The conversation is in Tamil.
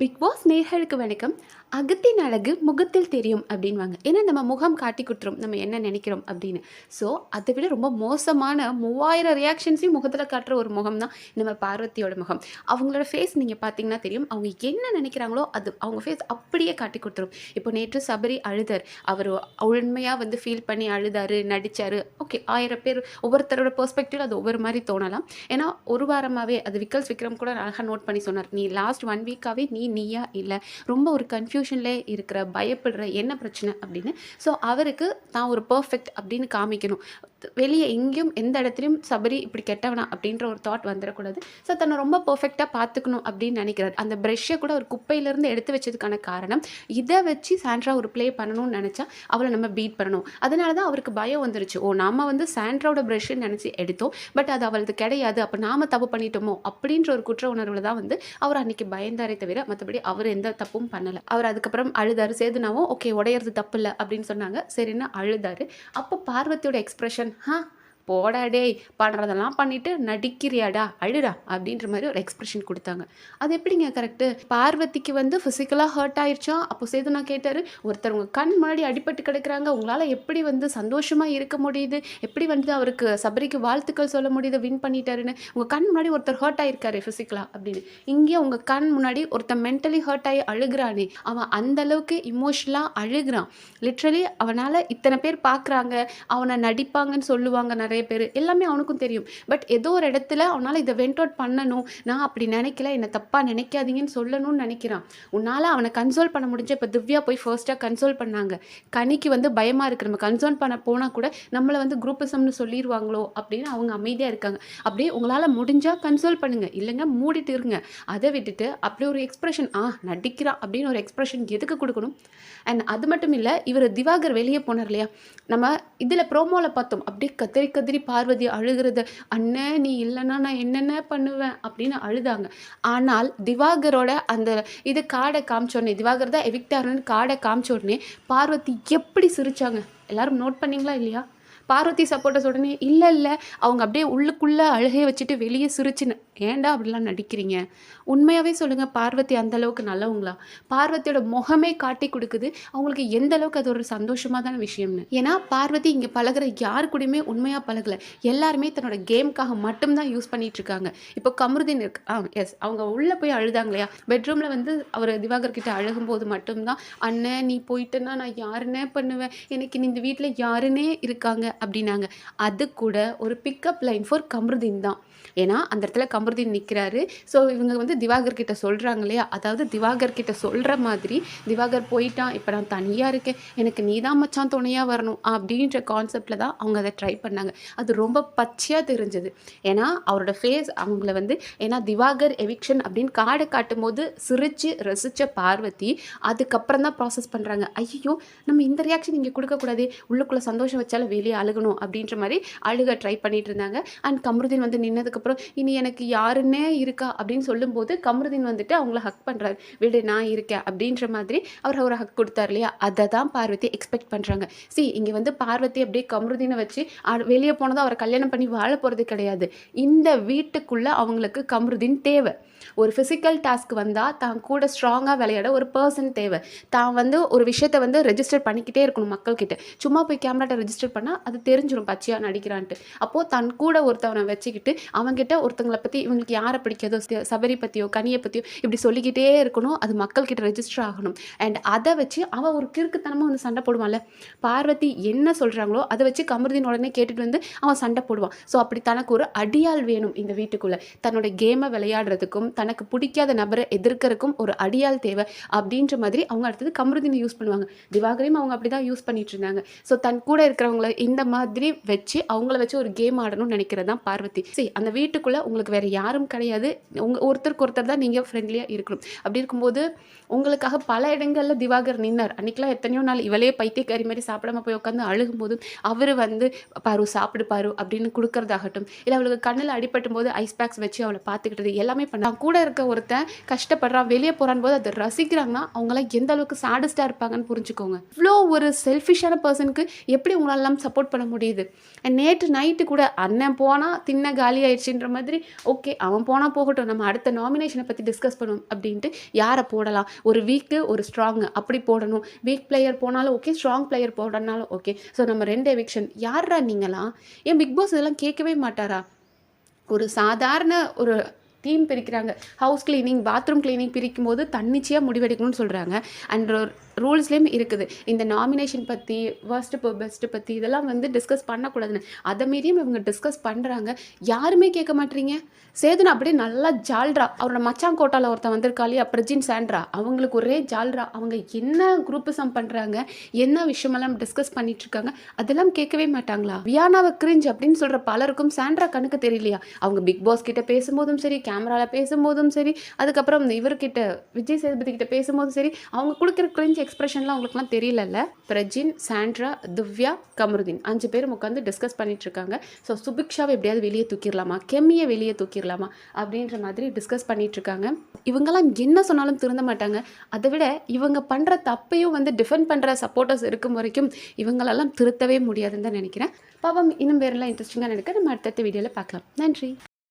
பிக் பாஸ் நேர்களுக்கு வணக்கம். அகத்தின் அழகு முகத்தில் தெரியும் அப்படின்வாங்க. ஏன்னா நம்ம முகம் காட்டி கொடுத்துரும். நம்ம என்ன நினைக்கிறோம் அப்படின்னு. ஸோ அதை விட ரொம்ப மோசமான மூவாயிரம் ரியாக்ஷன்ஸையும் முகத்தில் காட்டுற ஒரு முகம் தான் நம்ம பார்வதியோட முகம். அவங்களோட ஃபேஸ் நீங்கள் பார்த்தீங்கன்னா தெரியும். அவங்க என்ன நினைக்கிறாங்களோ அது அவங்க ஃபேஸ் அப்படியே காட்டி கொடுத்துரும். இப்போ நேற்று சபரி அழுதார். அவர் உண்மையாக வந்து ஃபீல் பண்ணி அழுதார் நடித்தார் ஓகே ஆயிரம் பேர் ஒவ்வொருத்தரோட பெர்ஸ்பெக்டிவ் அது ஒவ்வொரு மாதிரி தோணலாம். ஏன்னா ஒரு வாரமாகவே அது விக்கல்ஸ் விக்ரம் கூட அழகாக நோட் பண்ணி சொன்னார். நீ லாஸ்ட் ஒன் வீக்காகவே நீ நீயா இல்லை ரொம்ப ஒரு கன்ஃபியூஷன்லே இருக்கிற பயப்படுற என்ன பிரச்சனை அப்படின்னு. ஸோ அவருக்கு தான் ஒரு பர்ஃபெக்ட் அப்படின்னு காமிக்கணும். வெளியே எங்கேயும் எந்த இடத்துலையும் சபரி இப்படி கெட்டவனா அப்படின்ற ஒரு தாட் வந்துடக்கூடாது. ஸோ தன்னை ரொம்ப பர்ஃபெக்டாக பார்த்துக்கணும் அப்படின்னு நினைக்கிறார். அந்த ப்ரெஷ்ஷை கூட ஒரு குப்பையிலேருந்து எடுத்து வச்சதுக்கான காரணம் இதை வச்சு சாண்ட்ரா ஒரு ப்ளே பண்ணணும்னு நினச்சா அவளை நம்ம பீட் பண்ணணும். அதனால தான் அவருக்கு பயம் வந்துருச்சு. ஓ நாம வந்து சாண்ட்ராவோட ப்ரெஷ்ஷுன்னு நினச்சி எடுத்தோம். பட் அது அவளுக்கு கிடையாது. அப்போ நாம் தப்பு பண்ணிட்டோமோ அப்படின்ற ஒரு குற்ற உணர்வில் தான் வந்து அவர் அன்றைக்கி பயந்தாரே தவிர மற்றபடி அவர் எந்த தப்பும் பண்ணலை. அவர் அதுக்கப்புறம் அழுதாரு. சேதுனாவும் ஓகே உடையிறது தப்பு இல்லை அப்படின்னு சொன்னாங்க. சரின்னு அழுதாரு. அப்போ பார்வதியோட எக்ஸ்பிரஷன் ஹா போடா டேய் பண்ணுறதெல்லாம் பண்ணிவிட்டு நடிக்கிறியாடா அழுடா அப்படின்ற மாதிரி ஒரு எக்ஸ்பிரஷன் கொடுத்தாங்க. அது எப்படிங்க கரெக்டு பார்வதிக்கு வந்து ஃபிசிக்கலாக ஹர்ட் ஆயிடுச்சா அப்போ சேதுனா கேட்டார் ஒருத்தர் உங்கள் கண் முன்னாடி அடிபட்டு கிடக்கிறாங்க உங்களால் எப்படி வந்து சந்தோஷமாக இருக்க முடியுது? எப்படி வந்து அவருக்கு சபரிக்கு வாழ்த்துக்கள் சொல்ல முடியுது வின் பண்ணிட்டாருன்னு? உங்கள் கண் முன்னாடி ஒருத்தர் ஹர்ட் ஆயிருக்காரு ஃபிசிக்கலாக அப்படின்னு. இங்கே உங்கள் கண் முன்னாடி ஒருத்தன் மென்டலி ஹர்ட் ஆகி அழுகிறானே அவன் அந்த அளவுக்கு இமோஷனலாக அழுகுறான். லிட்ரலி அவனால் இத்தனை பேர் பார்க்குறாங்க அவனை நடிப்பாங்கன்னு சொல்லுவாங்க நிறைய பேர் எல்லாமே அவனுக்கும் தெரியும். பட் ஏதோ ஒரு இடத்துல அவனால் இதை வென்ட் அவுட் பண்ணணும். நான் அப்படி நினைக்கல. என்னை தப்பாக நினைக்காதீங்கன்னு சொல்லணும்னு நினைக்கிறான். உன்னால் அவனை கன்சோல் பண்ண முடிஞ்ச இப்போ திவ்யா போய் ஃபர்ஸ்ட்டாக கன்சோல் பண்ணாங்க. கனிக்கு வந்து பயமாக இருக்குது நம்ம கன்சோல் பண்ண போனால் கூட நம்மளை வந்து குரூப்பிசம்னு சொல்லிடுவாங்களோ அப்படின்னு அவங்க அமைதியாக இருக்காங்க. அப்படியே உங்களால் முடிஞ்சால் கன்சோல் பண்ணுங்கள் இல்லைங்க மூடிட்டு இருங்க. அதை விட்டுட்டு அப்படி ஒரு எக்ஸ்பிரஷன் ஆ நடிக்கிறான் அப்படின்னு ஒரு எக்ஸ்பிரஷன் எதுக்கு கொடுக்கணும்? அண்ட் அது மட்டும் இல்லை இவர் திவாகர் வெளியே போனார் இல்லையா? நம்ம இதில் ப்ரோமோவில் பார்த்தோம். அப்படியே கத்திரிக்க கத்திரி பார்வதி அழுகிறது அண்ணன் நீ இல்லைன்னா நான் என்னென்ன பண்ணுவேன்? அப்படின்னு அழுதாங்க. ஆனால் திவாகரோட அந்த இது காடை காமிச்சோடனே திவாகர் தான் எவிக்டாருன்னு காடை காமிச்ச உடனே பார்வதி எப்படி சிரிச்சாங்க? எல்லாரும் நோட் பண்ணீங்களா இல்லையா? பார்வதி சப்போர்ட்டர்ஸ் உடனே இல்லை இல்லை. அவங்க அப்படியே உள்ளுக்குள்ளே அழுகையை வச்சுட்டு வெளியே சிரிச்சுன்னு ஏன்டா அப்படிலாம் நடிக்கிறீங்க? உண்மையாகவே சொல்லுங்கள் பார்வதி அந்தளவுக்கு நல்லவங்களா? பார்வதியோட முகமே காட்டி கொடுக்குது. அவங்களுக்கு எந்த அளவுக்கு அது ஒரு சந்தோஷமாதான விஷயம்னு. ஏன்னா பார்வதி இங்கே பழகுற யாரு கூடயுமே உண்மையாக பழகலை. எல்லாருமே தன்னோட கேமுக்காக மட்டும்தான் யூஸ் பண்ணிட்டு இருக்காங்க இப்போ கமருதீன் இருக்கு. ஆ எஸ் அவங்க உள்ளே போய் அழுதாங்க இல்லையா? பெட்ரூமில் வந்து அவர் திவாகர் கிட்ட அழுகும்போது மட்டும்தான் அண்ணன் நீ போயிட்டேன்னா நான் யாருன்னே பண்ணுவேன். எனக்கு நீ இந்த வீட்டில் யாருன்னே இருக்காங்க. அப்படின்னாங்க. அது கூட ஒரு பிக்கப் லைன் ஃபார் கமருதீன் தான். ஏன்னா அந்த இடத்துல கமரு கமருதீன் நிற்கிறாரு ஸோ இவங்க வந்து திவாகர் கிட்ட சொல்கிறாங்க இல்லையா? அதாவது திவாகர் கிட்ட சொல்கிற மாதிரி திவாகர் போயிட்டான் இப்போ நான் தனியாக இருக்கேன் எனக்கு நீ தான் மச்சான் துணையாக வரணும் அப்படின்ற கான்செப்டில் தான் அவங்க அதை ட்ரை பண்ணாங்க. அது ரொம்ப பச்சையாக தெரிஞ்சது. ஏன்னா அவரோட ஃபேஸ் அவங்கள வந்து ஏன்னா திவாகர் எவிக்ஷன் அப்படின்னு காடை காட்டும் போது சிரித்து ரசித்த பார்வதி அதுக்கப்புறம் தான் ப்ராசஸ் பண்ணுறாங்க ஐயோ நம்ம இந்த ரியாக்ஷன் இங்கே கொடுக்கக்கூடாது உள்ளுக்குள்ளே சந்தோஷம் வச்சாலும் வெளியே அழுகணும் அப்படின்ற மாதிரி அழுக ட்ரை பண்ணிட்டு இருந்தாங்க. அண்ட் கமருதீன் வந்து நின்னதுக்கப்புறம் இனி எனக்கு யாருன்னே இருக்கா அப்படின்னு சொல்லும்போது கமருதீன் வந்துட்டு அவங்கள ஹக் பண்ணுறாரு விடு நான் இருக்கேன் அப்படின்ற மாதிரி அவர் ஒரு ஹக் கொடுத்தாரு இல்லையா? அதை தான் பார்வதி எக்ஸ்பெக்ட் பண்ணுறாங்க சி இங்கே வந்து பார்வதி அப்படியே கமருதீனை வச்சு வெளியே போனதும் அவரை கல்யாணம் பண்ணி வாழ போகிறது கிடையாது. இந்த வீட்டுக்குள்ளே அவங்களுக்கு கமருதீன் தேவை. ஒரு ஃபிசிக்கல் டாஸ்க் வந்தால் தான் கூட ஸ்ட்ராங்காக விளையாட ஒரு பர்சன் தேவை. தான் வந்து ஒரு விஷயத்தை வந்து ரெஜிஸ்டர் பண்ணிக்கிட்டே இருக்கணும் மக்கள்கிட்ட. சும்மா போய் கேமராட்ட ரெஜிஸ்டர் பண்ணால் அது தெரிஞ்சிடும் பச்சையாக நடிக்கிறான்ட்டு. அப்போது தன் கூட ஒருத்தவனை வச்சுக்கிட்டு அவங்ககிட்ட ஒருத்தங்களை பற்றி இவங்களுக்கு யாரை பிடிக்காதோ சபரி பற்றியோ கனியை பற்றியோ இப்படி சொல்லிக்கிட்டே இருக்கணும். அது மக்கள்கிட்ட ரெஜிஸ்டர் ஆகணும். அண்ட் அதை வச்சு அவன் ஒரு கிறுக்குத்தனமாக வந்து சண்டை போடுவான்ல. பார்வதி என்ன சொல்கிறாங்களோ அதை வச்சு கமருதீன் உடனே கேட்டுட்டு வந்து அவன் சண்டை போடுவான். ஸோ அப்படி தனக்கு ஒரு அடியாள் வேணும் இந்த வீட்டுக்குள்ளே. தன்னோட கேமை விளையாடுறதுக்கும் தனக்கு பிடிக்காத நபரை எதிர்க்கறதுக்கும் ஒரு அடியாள் தேவை அப்படின்ற மாதிரி அவங்க அடுத்தது கமருதீனை யூஸ் பண்ணுவாங்க. திவாகரையும் அவங்க அப்படி தான் யூஸ் பண்ணிட்டு இருந்தாங்க. ஸோ தன் கூட இருக்கிறவங்கள இந்த மாதிரி வச்சு அவங்கள வச்சு ஒரு கேம் ஆடணும்னு நினைக்கிறது தான் பார்வதி. சரி அந்த வீட்டுக்குள்ளே உங்களுக்கு வேறு யாரும் கிடையாது. உங்கள் ஒருத்தருக்கு ஒருத்தர் தான் நீங்கள் ஃப்ரெண்ட்லியாக இருக்கணும். அப்படி இருக்கும்போது உங்களுக்காக பல இடங்களில் திவாகர் நின்னார். அன்றைக்கெலாம் எத்தனையோ நாள் இவளே பைத்தியக்காரி மாதிரி சாப்பிடாம போய் உட்காந்து அழுகும்போது அவர் வந்து பாரு சாப்பிடு பாரு அப்படின்னு கொடுக்கறதாகட்டும். இல்லை அவளுக்கு கண்ணில் அடிபட்டும் போது ஐஸ் பேக்ஸ் வச்சு அவளை பார்த்துக்கிட்டது எல்லாமே பண்ண கூட இருக்க ஒருத்தன் கஷ்டப்படுறான் வெளியே போகிறான் போது அதை ரசிக்கிறாங்கன்னா அவங்களாம் எந்த அளவுக்கு சாடிஸ்டாக இருப்பாங்கன்னு புரிஞ்சுக்கோங்க. இவ்வளோ ஒரு செல்ஃபிஷான பர்சனுக்கு எப்படி உங்களாலாம் சப்போர்ட் பண்ண முடியுது? நேற்று நைட்டு கூட அண்ணன் போனால் தின்ன காலி ஆயிடுச்சுன்ற மாதிரி ஓகே அவன் போனால் போகட்டும் நம்ம அடுத்த நாமினேஷனை பற்றி டிஸ்கஸ் பண்ணுவோம் அப்படின்ட்டு யாரை போடலாம்? ஒரு வீக்கு ஒரு ஸ்ட்ராங் அப்படி போடணும். வீக் பிளேயர் போனாலும் ஓகே ஸ்ட்ராங் பிளேயர் போடனாலும் ஓகே ஸோ நம்ம ரெண்டு எவிக்ஷன் யாரா நீங்களாம் ஏன் பிக் பாஸ் இதெல்லாம் கேட்கவே மாட்டாரா? ஒரு சாதாரண ஒரு டீம் பிரிக்கிறாங்க. ஹவுஸ் கிளீனிங் பாத்ரூம் கிளீனிங் பிரிக்கும் போது தன்னிச்சையாக முடிவெடுக்கணும்னு சொல்கிறாங்க அண்ட் ஒரு ரூல்ஸ்லேயும் இருக்குது. இந்த நாமினேஷன் பற்றி ஃபர்ஸ்ட் இப்போ பெஸ்ட்டு பற்றி இதெல்லாம் வந்து டிஸ்கஸ் பண்ணக்கூடாதுன்னு. அதை மீறியும் இவங்க டிஸ்கஸ் பண்ணுறாங்க யாருமே கேட்க மாட்டீங்க சேதுன் அப்படியே நல்லா ஜால்ரா அவரோட மச்சான் கோட்டாவில் ஒருத்தன் வந்திருக்காளியா பிரஜின் சாண்ட்ரா. அவங்களுக்கு ஒரே ஜால்ரா அவங்க என்ன குரூப்பிசம் பண்ணுறாங்க என்ன விஷயமெல்லாம் டிஸ்கஸ் பண்ணிட்டு இருக்காங்க அதெல்லாம் கேட்கவே மாட்டாங்களா? வியானாவை கிரிஞ்ச் அப்படின்னு சொல்கிற பலருக்கும் சாண்ட்ரா கணக்கு தெரியலையா? அவங்க பிக் பாஸ் கிட்ட பேசும்போதும் சரி கேமராவில் பேசும்போதும் சரி அதுக்கப்புறம் இந்த இவர்கிட்ட விஜய் சேதுபதி கிட்ட பேசும்போதும் சரி அவங்க கொடுக்குற கிரிஞ்ச் எக்ஸ்பிரஷன்லாம் அவங்களுக்குலாம் தெரியலல்ல? பிரஜின் சாண்ட்ரா திவ்யா கமருதீன். அஞ்சு பேரும் உட்காந்து டிஸ்கஸ் பண்ணிட்டு இருக்காங்க ஸோ சுபிக்ஷாவை எப்படியாவது வெளியே தூக்கிடலாமா? கெம்மியை வெளியே தூக்கிடலாமா? அப்படின்ற மாதிரி டிஸ்கஸ் பண்ணிட்டு இருக்காங்க இவங்கெல்லாம் என்ன சொன்னாலும் திருந்த மாட்டாங்க. அதை விட இவங்க பண்ணுற தப்பையும் வந்து டிஃபெண்ட் பண்ணுற சப்போர்ட்டர்ஸ் இருக்கும் வரைக்கும் இவங்களெல்லாம் திருத்தவே முடியாதுன்னு தான் நினைக்கிறேன். பாவம் இன்னும் வேறெல்லாம் இன்ட்ரெஸ்டிங்காக நினைக்க நம்ம அடுத்தடுத்த வீடியோவில் பார்க்கலாம். நன்றி.